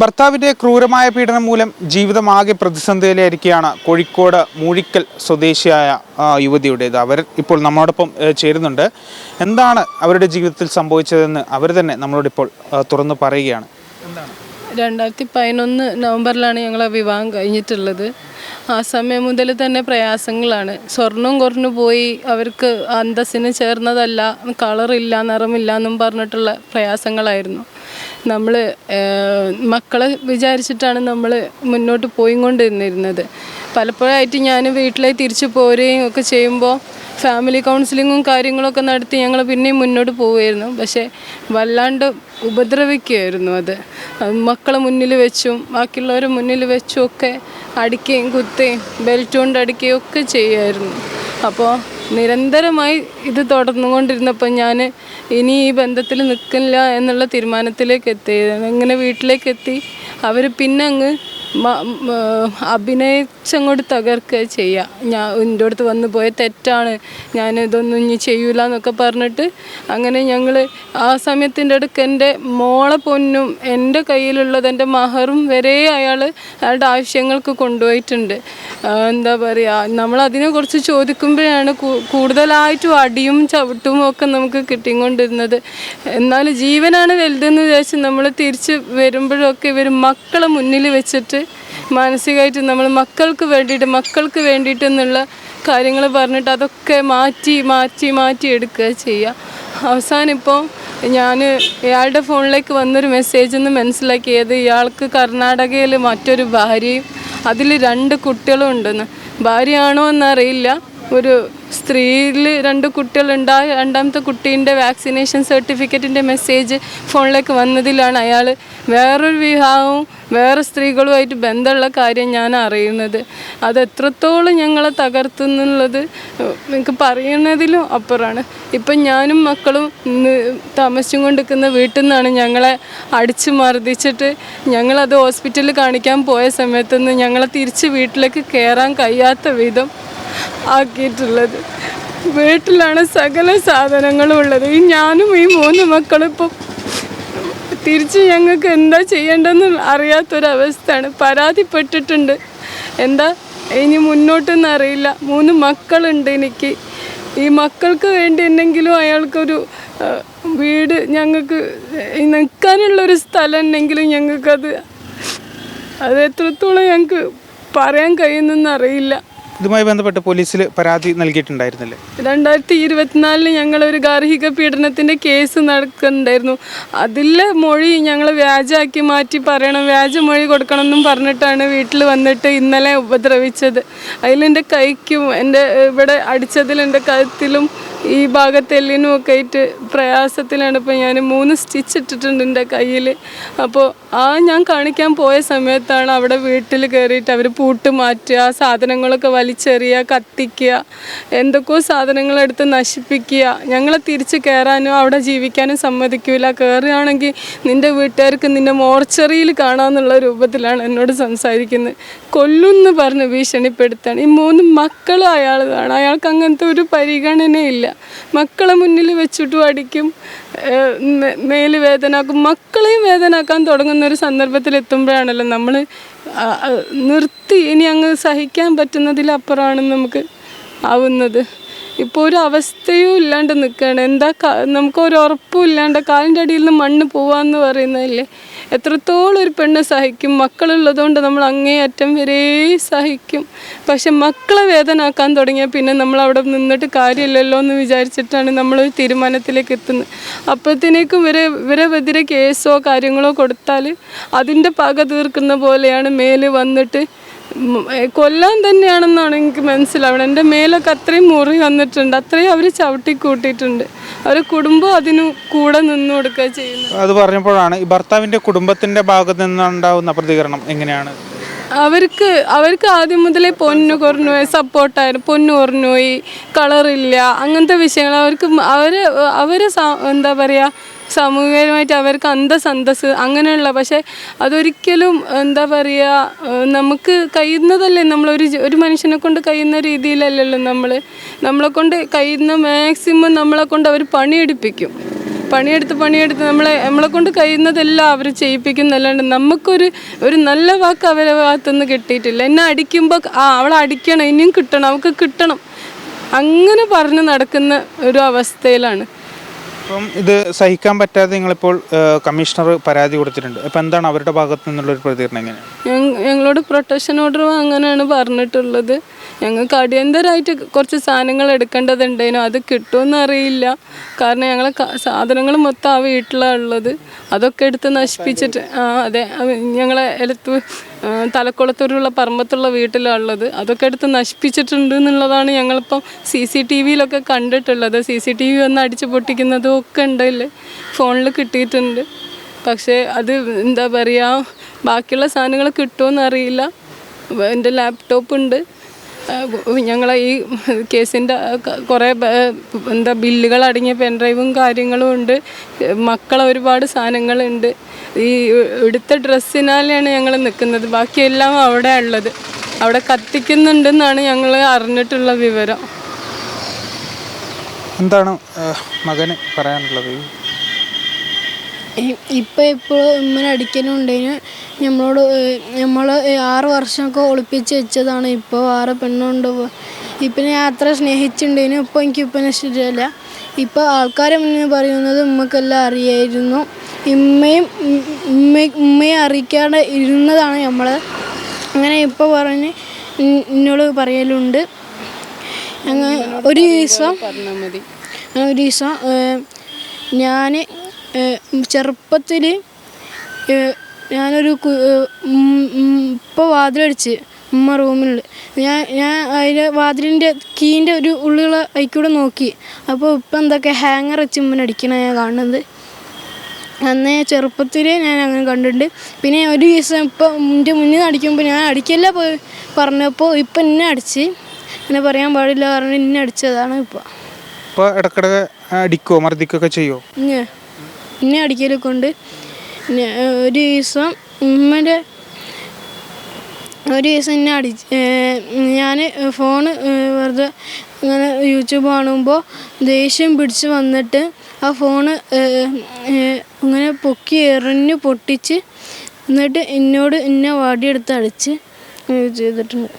ഭർത്താവിന്റെ ക്രൂരമായ പീഡനം മൂലം ജീവിതം ആകെ പ്രതിസന്ധിയിലായിരിക്കുകയാണ് കോഴിക്കോട് മൂഴിക്കൽ സ്വദേശിയായ യുവതിയുടേത്. അവർ ഇപ്പോൾ നമ്മളോടൊപ്പം ചേരുന്നുണ്ട്. എന്താണ് അവരുടെ ജീവിതത്തിൽ സംഭവിച്ചതെന്ന് അവർ തന്നെ നമ്മളോട് ഇപ്പോൾ തുറന്നു പറയുകയാണ്. എന്താണ്? രണ്ടായിരത്തി പതിനൊന്ന് നവംബറിലാണ് ഞങ്ങളെ വിവാഹം കഴിഞ്ഞിട്ടുള്ളത്. ആ സമയം മുതൽ തന്നെ പ്രയാസങ്ങളാണ്. സ്വർണം കുറഞ്ഞു പോയി അവർക്ക് അന്തസ്സിന് ചേർന്നതല്ല കളറില്ല നിറമില്ല എന്നും പറഞ്ഞിട്ടുള്ള പ്രയാസങ്ങളായിരുന്നു. നമ്മൾ മക്കളെ വിചാരിച്ചിട്ടാണ് നമ്മൾ മുന്നോട്ട് പോയിക്കൊണ്ടിരുന്നിരുന്നത്. പലപ്പോഴായിട്ട് ഞാൻ വീട്ടിലേക്ക് തിരിച്ചു പോരുകയും ഒക്കെ ചെയ്യുമ്പോൾ ഫാമിലി കൗൺസിലിങ്ങും കാര്യങ്ങളൊക്കെ നടത്തി ഞങ്ങൾ പിന്നെയും മുന്നോട്ട് പോവുമായിരുന്നു പക്ഷേ വല്ലാണ്ട് ഉപദ്രവിക്കുകയായിരുന്നു അത്. മക്കളെ മുന്നിൽ വെച്ചും ബാക്കിയുള്ളവരെ മുന്നിൽ വെച്ചും ഒക്കെ അടിക്കുകയും കുത്തുകയും ബെൽറ്റ് കൊണ്ട് അടിക്കുകയും ഒക്കെ ചെയ്യുമായിരുന്നു. അപ്പോൾ നിരന്തരമായി ഇത് തുടർന്നുകൊണ്ടിരുന്നപ്പോൾ ഞാൻ ഇനി ഈ ബന്ധത്തിൽ നിൽക്കില്ല എന്നുള്ള തീരുമാനത്തിലേക്ക് എത്തി. അങ്ങനെ വീട്ടിലേക്ക് എത്തി. അവർ പിന്നെ അങ്ങ് അഭിനയിച്ചങ്ങോട്ട് തകർക്കുക ചെയ്യുക ഞാൻ എന്റെ അടുത്ത് വന്നു പോയ തെറ്റാണ്. ഞാൻ ഇതൊന്നും ഇനി ചെയ്യൂല എന്നൊക്കെ പറഞ്ഞിട്ട് അങ്ങനെ ഞങ്ങൾ ആ സമയത്തിന്റെ അടുക്ക് എന്റെ മോളെ പൊന്നും എന്റെ കയ്യിലുള്ളത് എന്റെ മഹറും വരെ അയാൾ അയാളുടെ ആവശ്യങ്ങൾക്ക് കൊണ്ടുപോയിട്ടുണ്ട്. എന്താ പറയുക നമ്മൾ അതിനെക്കുറിച്ച് ചോദിക്കുമ്പോഴാണ് കൂടുതലായിട്ടും അടിയും ചവിട്ടും ഒക്കെ നമുക്ക് കിട്ടിക്കൊണ്ടിരുന്നത്. എന്നാൽ ജീവനാണ് വലുതെന്ന് വിചാരിച്ച് നമ്മൾ തിരിച്ച് വരുമ്പോഴൊക്കെ ഇവർ മക്കളെ മുന്നിൽ വെച്ചിട്ട് മാനസികമായിട്ട് നമ്മൾ മക്കൾക്ക് വേണ്ടിയിട്ട് മക്കൾക്ക് വേണ്ടിയിട്ട് എന്നുള്ള കാര്യങ്ങൾ പറഞ്ഞിട്ട് അതൊക്കെ മാറ്റി മാറ്റി മാറ്റി എടുക്കുക ചെയ്യുക. അവസാനം ഇപ്പോൾ ഞാൻ ഇയാളുടെ ഫോണിലേക്ക് വന്നൊരു മെസ്സേജ് എന്ന് മനസ്സിലാക്കിയത് ഇയാൾക്ക് കർണാടകയിൽ മറ്റൊരു ഭാര്യയും അതിൽ രണ്ട് കുട്ടികളും ഉണ്ടെന്ന്. ഭാര്യയാണോ എന്നറിയില്ല. ഒരു സ്ത്രീയിൽ രണ്ട് കുട്ടികളുണ്ടായ രണ്ടാമത്തെ കുട്ടീന്റെ വാക്സിനേഷൻ സർട്ടിഫിക്കറ്റിന്റെ മെസ്സേജ് ഫോണിലേക്ക് വന്നതിലാണ് അയാൾ വേറൊരു വിവാഹവും വേറെ സ്ത്രീകളുമായിട്ട് ബന്ധമുള്ള കാര്യം ഞാൻ അറിയുന്നത്. അത് എത്രത്തോളം ഞങ്ങളെ തകർത്തുന്നുള്ളത് എനിക്ക് പറയുന്നതിലും അപ്പുറമാണ്. ഇപ്പം ഞാനും മക്കളും താമസിച്ചും കൊണ്ടിരിക്കുന്ന വീട്ടിൽ നിന്നാണ് ഞങ്ങളെ അടിച്ചു മർദ്ദിച്ചിട്ട് ഞങ്ങളത് ഹോസ്പിറ്റലിൽ കാണിക്കാൻ പോയ സമയത്തുനിന്ന് ഞങ്ങളെ തിരിച്ച് വീട്ടിലേക്ക് കയറാൻ കഴിയാത്ത വിധം ആക്കിയിട്ടുള്ളത്. വീട്ടിലാണ് സകല സാധനങ്ങളും ഉള്ളത്. ഈ ഞാനും ഈ മൂന്ന് മക്കളും ഇപ്പം തിരിച്ച് ഞങ്ങൾക്ക് എന്താ ചെയ്യേണ്ടതെന്ന് അറിയാത്തൊരവസ്ഥയാണ്. പരാതിപ്പെട്ടിട്ടുണ്ട്. എന്താ? ഇനി മുന്നോട്ടൊന്നും അറിയില്ല. മൂന്ന് മക്കളുണ്ട് എനിക്ക്. ഈ മക്കൾക്ക് വേണ്ടി എന്തെങ്കിലും അയാൾക്കൊരു വീട് ഞങ്ങൾക്ക് നിൽക്കാനുള്ളൊരു സ്ഥലം ഉണ്ടെങ്കിലും ഞങ്ങൾക്കത് അത് എത്രത്തോളം ഞങ്ങൾക്ക് പറയാൻ കഴിയുന്നെന്ന് ഇതുമായി ബന്ധപ്പെട്ട് പോലീസിൽ പരാതി നൽകിയിട്ടുണ്ടായിരുന്നില്ലേ? രണ്ടായിരത്തി ഇരുപത്തിനാലിന് ഒരു ഗാർഹിക പീഡനത്തിന്റെ കേസ് നടക്കുന്നുണ്ടായിരുന്നു. അതിൽ മൊഴി ഞങ്ങൾ വ്യാജാക്കി മാറ്റി പറയണം വ്യാജ മൊഴി കൊടുക്കണം എന്നും പറഞ്ഞിട്ടാണ് വീട്ടിൽ വന്നിട്ട് ഇന്നലെ ഉപദ്രവിച്ചത്. അതിലെന്റെ കൈക്കും എന്റെ ഇവിടെ അടിച്ചതിൽ എന്റെ കഴുത്തിലും ഈ ഭാഗത്ത് എല്ലിനും ഒക്കെ ആയിട്ട് പ്രയാസത്തിലാണ് ഇപ്പോൾ ഞാൻ മൂന്ന് സ്റ്റിച്ച് ഇട്ടിട്ടുണ്ട് എന്റെ കയ്യിൽ. അപ്പോൾ ആ ഞാൻ കാണിക്കാൻ പോയ സമയത്താണ് അവിടെ വീട്ടിൽ കയറിയിട്ട് അവർ പൂട്ട് മാറ്റുക സാധനങ്ങളൊക്കെ വലിച്ചെറിയുക കത്തിക്കുക എന്തൊക്കെയോ സാധനങ്ങളെടുത്ത് നശിപ്പിക്കുക. ഞങ്ങളെ തിരിച്ച് കയറാനോ അവിടെ ജീവിക്കാനും സമ്മതിക്കില്ല കയറുകയാണെങ്കിൽ നിന്റെ വീട്ടുകാർക്ക് നിന്നെ മോർച്ചറിയിൽ കാണാമെന്നുള്ള രൂപത്തിലാണ് എന്നോട് സംസാരിക്കുന്നത്. കൊല്ലുമെന്ന് പറഞ്ഞ് ഭീഷണിപ്പെടുത്താണ് ഈ മൂന്ന് മക്കളും അയാളാണ് അയാൾക്ക് അങ്ങനത്തെ ഒരു പരിഗണനയില്ല. മക്കളെ മുന്നിൽ വെച്ചിട്ടും അടിക്കും മേൽ വേദനാക്കും. മക്കളെയും വേദനാക്കാൻ തുടങ്ങുന്ന ഒരു സന്ദർഭത്തിൽ എത്തുമ്പോഴാണല്ലോ നമ്മൾ നിർത്തി ഇനി അങ്ങ് സഹിക്കാൻ പറ്റുന്നതിലപ്പുറമാണ് നമുക്ക് ആവുന്നത്. ഇപ്പോൾ ഒരു അവസ്ഥയും ഇല്ലാണ്ട് നിൽക്കുകയാണ് എന്താ നമുക്ക് ഒരു ഉറപ്പും ഇല്ലാണ്ട് കാലിന്റെ അടിയിൽ നിന്ന് മണ്ണ് പോവാന്ന് പറയുന്നതല്ലേ? എത്രത്തോളം ഒരു പെണ്ണ് സഹിക്കും? മക്കളുള്ളതുകൊണ്ട് നമ്മൾ അങ്ങേയറ്റം വരെ സഹിക്കും. പക്ഷെ മക്കളെ വേദനാക്കാൻ തുടങ്ങിയാൽ പിന്നെ നമ്മൾ അവിടെ നിന്നിട്ട് കാര്യമില്ലല്ലോ എന്ന് വിചാരിച്ചിട്ടാണ് നമ്മൾ ഒരു തീരുമാനത്തിലേക്ക് എത്തുന്നത്. അപ്പോഴത്തേക്കും ഇവരെ ഇവരെതിരെ കേസോ കാര്യങ്ങളോ കൊടുത്താൽ അതിന്റെ പക തീർക്കുന്ന പോലെയാണ് മേൽ വന്നിട്ട് കൊല്ലാൻ തന്നെയാണെന്നാണ് എനിക്ക് മനസ്സിലാവുന്നത് എന്റെ മേലൊക്കെ അത്രയും മുറി വന്നിട്ടുണ്ട്. അത്രയും അവർ ചവിട്ടി കൂട്ടിയിട്ടുണ്ട് അവർ കുടുംബം അതിന് കൂടെ നിന്ന് കൊടുക്കുക ചെയ്യുന്നത്. അത് പറഞ്ഞപ്പോഴാണ് ഈ ഭർത്താവിന്റെ കുടുംബത്തിന്റെ ഭാഗത്ത് നിന്നുണ്ടാവുന്ന പ്രതികരണം എങ്ങനെയാണ്? അവർക്ക് അവർക്ക് ആദ്യം മുതലേ പൊന്ന് കുറഞ്ഞു പോയി സപ്പോർട്ടായിരുന്നു പൊന്ന് കുറഞ്ഞുപോയി കളറില്ല അങ്ങനത്തെ വിഷയങ്ങൾ അവർക്ക് അവർ അവർ എന്താ പറയുക സാമൂഹികമായിട്ട് അവർക്ക് അന്തസന്തസ് അങ്ങനെയുള്ള പക്ഷേ അതൊരിക്കലും എന്താ പറയുക നമുക്ക് കഴിയുന്നതല്ലേ നമ്മളൊരു ഒരു മനുഷ്യനെ കൊണ്ട് കഴിയുന്ന രീതിയിലല്ലല്ലോ നമ്മൾ നമ്മളെ കൊണ്ട് കഴിയുന്ന മാക്സിമം നമ്മളെ കൊണ്ട് അവർ പണിയെടുപ്പിക്കും. പണിയെടുത്ത് പണിയെടുത്ത് നമ്മളെ നമ്മളെ കൊണ്ട് കഴിയുന്നതെല്ലാം അവർ ചെയ്യിപ്പിക്കുന്നല്ലാണ്ട് നമുക്കൊരു ഒരു നല്ല വാക്ക് അവരെ ഭാഗത്തുനിന്ന് കിട്ടിയിട്ടില്ല. എന്നെ അടിക്കുമ്പോൾ ആ അവളെ അടിക്കണം ഇനിയും കിട്ടണം അവൾക്ക് കിട്ടണം. അങ്ങനെ പറഞ്ഞ് നടക്കുന്ന ഒരു അവസ്ഥയിലാണ്. അപ്പം ഇത് സഹിക്കാൻ പറ്റാതെ നിങ്ങളിപ്പോൾ കമ്മീഷണർ പരാതി കൊടുത്തിട്ടുണ്ട്. അപ്പം എന്താണ് അവരുടെ ഭാഗത്തു നിന്നുള്ള ഒരു പ്രതികരണം എങ്ങനെയാണ്? ഞങ്ങ- ഞങ്ങളോട് പ്രൊട്ടക്ഷൻ ഓർഡർ വാങ്ങാനാണ് പറഞ്ഞിട്ടുള്ളത്. ഞങ്ങൾക്ക് അടിയന്തരമായിട്ട് കുറച്ച് സാധനങ്ങൾ എടുക്കേണ്ടതുണ്ടേനു? അത് കിട്ടുമെന്ന് അറിയില്ല. കാരണം ഞങ്ങളെ സാധനങ്ങൾ മൊത്തം ആ വീട്ടിലാണ് ഉള്ളത്. അതൊക്കെ എടുത്ത് നശിപ്പിച്ചിട്ട് ആ അതെ ഞങ്ങളെ എലത്തൂർ തലക്കുളത്തൂരുള്ള പറമ്പത്തുള്ള വീട്ടിലാണ് ഉള്ളത്. അതൊക്കെ എടുത്ത് നശിപ്പിച്ചിട്ടുണ്ട് എന്നുള്ളതാണ് ഞങ്ങളിപ്പം സി സി ടി വിയിലൊക്കെ കണ്ടിട്ടുള്ളത്. സി സി ടി വി ഒന്ന് അടിച്ചു പൊട്ടിക്കുന്നതും ഒക്കെ ഉണ്ടല്ലേ ഫോണിൽ കിട്ടിയിട്ടുണ്ട്. പക്ഷേ അത് എന്താ പറയുക ബാക്കിയുള്ള സാധനങ്ങൾ കിട്ടുമെന്ന് അറിയില്ല. എന്റെ ലാപ്ടോപ്പ് ഉണ്ട് ഞങ്ങളെ ഈ കേസിന്റെ കുറേ എന്താ ബില്ലുകൾ അടങ്ങിയ പെൻഡ്രൈവും കാര്യങ്ങളും ഉണ്ട്. മക്കളെ ഒരുപാട് സാധനങ്ങളുണ്ട്. ഈ എടുത്ത ഡ്രസ്സിനാലാണ് ഞങ്ങൾ നിൽക്കുന്നത്. ബാക്കിയെല്ലാം അവിടെ ഉള്ളത്. അവിടെ കത്തിക്കുന്നുണ്ടെന്നാണ് ഞങ്ങൾ അറിഞ്ഞിട്ടുള്ള വിവരം. എന്താണ് മകന് പറയാനുള്ളത്? ഇപ്പം ഇപ്പോൾ ഇമ്മനെ അടിക്കലുണ്ടെങ്കിൽ നമ്മളോട് നമ്മൾ ആറ് വർഷമൊക്കെ ഒളിപ്പിച്ച് വെച്ചതാണ്. ഇപ്പോൾ വേറെ പെണ്ണുണ്ട്. ഇപ്പം ഞാൻ അത്ര സ്നേഹിച്ചിട്ടുണ്ടെങ്കിൽ ഇപ്പോൾ എനിക്ക് ഇപ്പം ഇഷ്ടമില്ല ഇപ്പോൾ ആൾക്കാരെ മുന്നേ പറയുന്നത് ഉമ്മക്കെല്ലാം അറിയായിരുന്നു. ഉമ്മയും ഉമ്മ ഉമ്മയും അറിയിക്കാതെ ഇരുന്നതാണ് നമ്മൾ അങ്ങനെ ഇപ്പോൾ പറഞ്ഞ് എന്നോട് പറയലുണ്ട്. അങ്ങനെ ഒരു ദിവസം ഒരു ദിവസം ഞാൻ ചെറുപ്പത്തിൽ ഞാനൊരു ഇപ്പോൾ വാതിലടിച്ച് ഉമ്മ റൂമിൽ ഞാൻ ഞാൻ അതിന്റെ വാതിലിന്റെ കീന്റെ ഒരു ഉള്ളിലുള്ള അതിക്കൂടെ നോക്കി. അപ്പോൾ ഇപ്പം എന്തൊക്കെ ഹാങ്ങർ വെച്ച് ഉമ്മനെ അടിക്കണ ഞാൻ കാണുന്നത്. അന്ന് ചെറുപ്പത്തിൽ ഞാൻ അങ്ങനെ കണ്ടിട്ടുണ്ട്. പിന്നെ ഒരു ദിവസം ഇപ്പോൾ എന്റെ മുന്നിൽ നിന്ന് അടിക്കുമ്പോൾ ഞാൻ അടിക്കല്ല പോയി പറഞ്ഞപ്പോൾ ഇപ്പം എന്നെ അടിച്ച്. എന്നെ പറയാൻ പാടില്ല പറഞ്ഞ് എന്നെ അടിച്ചതാണ് ഇപ്പോൾ ഇപ്പോൾ ഇടക്കിടക്ക് അടിക്കുമോ മർദ്ദിക്കുകയൊക്കെ ചെയ്യുമോ എന്നെ അടിക്കൽ കൊണ്ട് ഒരു ദിവസം ഉമ്മന്റെ ഒരു ദിവസം എന്നെ അടി ഞാൻ ഫോൺ വെറുതെ ഇങ്ങനെ യൂട്യൂബ് കാണുമ്പോൾ ദേഷ്യം പിടിച്ച് വന്നിട്ട് ആ ഫോണ് ഇങ്ങനെ പൊക്കി എറിഞ്ഞ് പൊട്ടിച്ച് എന്നിട്ട് എന്നോട് എന്നെ വടിയെടുത്ത് അടിച്ച് ചെയ്തിട്ടുണ്ട്.